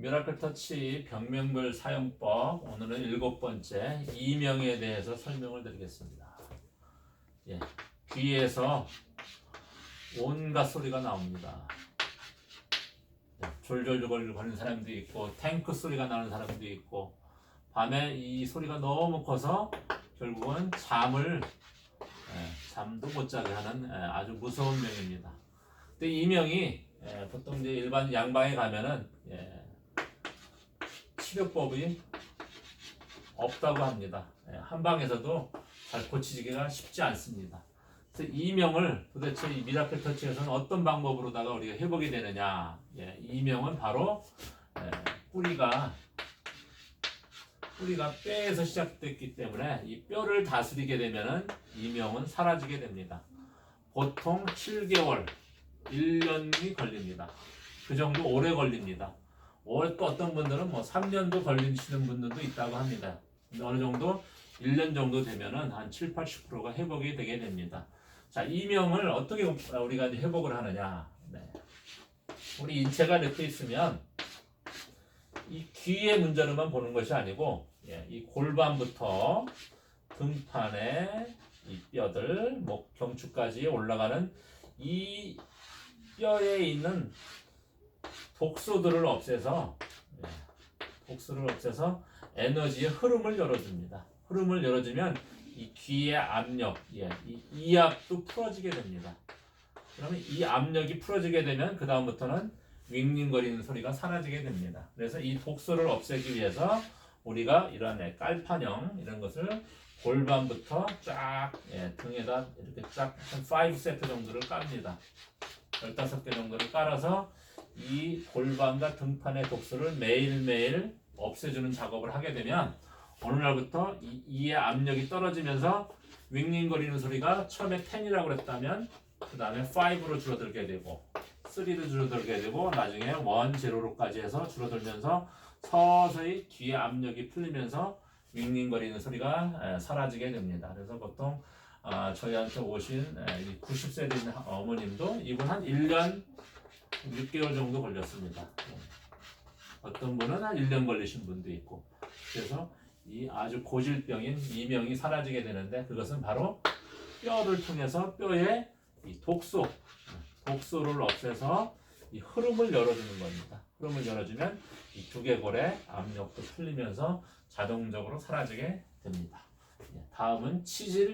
미라클 터치 병명별 사용법 오늘은 일곱 번째 이명에 대해서 설명을 드리겠습니다. 예, 귀에서 온갖 소리가 나옵니다. 예, 졸졸졸 거리는 사람도 있고 탱크 소리가 나는 사람도 있고 밤에 이 소리가 너무 커서 결국은 잠을 예, 잠도 못 자게 하는 예, 아주 무서운 명입니다. 근데 이 명이 예, 보통 이제 일반 양방에 가면은 예, 치료법이 없다고 합니다. 예, 한방에서도 잘 고치기가 쉽지 않습니다. 그래서 이 명을 도대체 이 미라클 터치에서는 어떤 방법으로다가 우리가 회복이 되느냐? 예, 이 명은 바로 예, 뿌리가 뿌리가 뼈에서 시작됐기 때문에 이 뼈를 다스리게 되면은 이 명은 사라지게 됩니다. 보통 7개월, 1년이 걸립니다. 그 정도 오래 걸립니다. 올- 또 어떤 분들은 뭐 3년도 걸리시는 분들도 있다고 합니다. 어느 정도 1년 정도 되면은 한 7, 80%가 회복이 되게 됩니다. 자, 이명을 어떻게 우리가 이제 회복을 하느냐? 네. 우리 인체가 이렇게 있으면 이 귀의 문제로만 보는 것이 아니고 예, 이 골반부터 등판에 이 뼈들, 목 경추까지 올라가는 이 뼈에 있는 독소들을 없애서 예, 독소를 없애서 에너지의 흐름을 열어줍니다. 흐름을 열어주면 이 귀의 압력, 예, 이 이압도 풀어지게 됩니다. 그러면 이 압력이 풀어지게 되면 그 다음부터는 윙윙거리는 소리가 사라지게 됩니다. 그래서 이 독소를 없애기 위해서 우리가 이런 예, 깔판형 이런 것을 골반부터 쫙 예, 등에다 이렇게 쫙 한 5세트 정도를 깝니다. 15개 정도를 깔아서 이 골반과 등판의 독소를 매일매일 없애주는 작업을 하게 되면 어느 날부터 이, 이의 압력이 떨어지면서 윙윙거리는 소리가 처음에 10이라고 그랬다면 그 다음에 5로 줄어들게 되고 3로 줄어들게 되고 나중에 1, 0로까지 해서 줄어들면서 서서히 뒤에 압력이 풀리면서 윙윙거리는 소리가 에, 사라지게 됩니다. 그래서 보통 아, 저희한테 오신 90세 된 어머님도 이분 한 1년 6개월 정도 걸렸습니다. 예. 어떤 분은 한 1년 걸리신 분도 있고 그래서 이 아주 고질병인 이명이 사라지게 되는데 그것은 바로 뼈를 통해서 뼈에 이 독소 독소를 없애서 이 흐름을 열어주는 겁니다. 흐름을 열어주면 이 두개골의 압력도 풀리면서 자동적으로 사라지게 됩니다. 예, 다음은 치질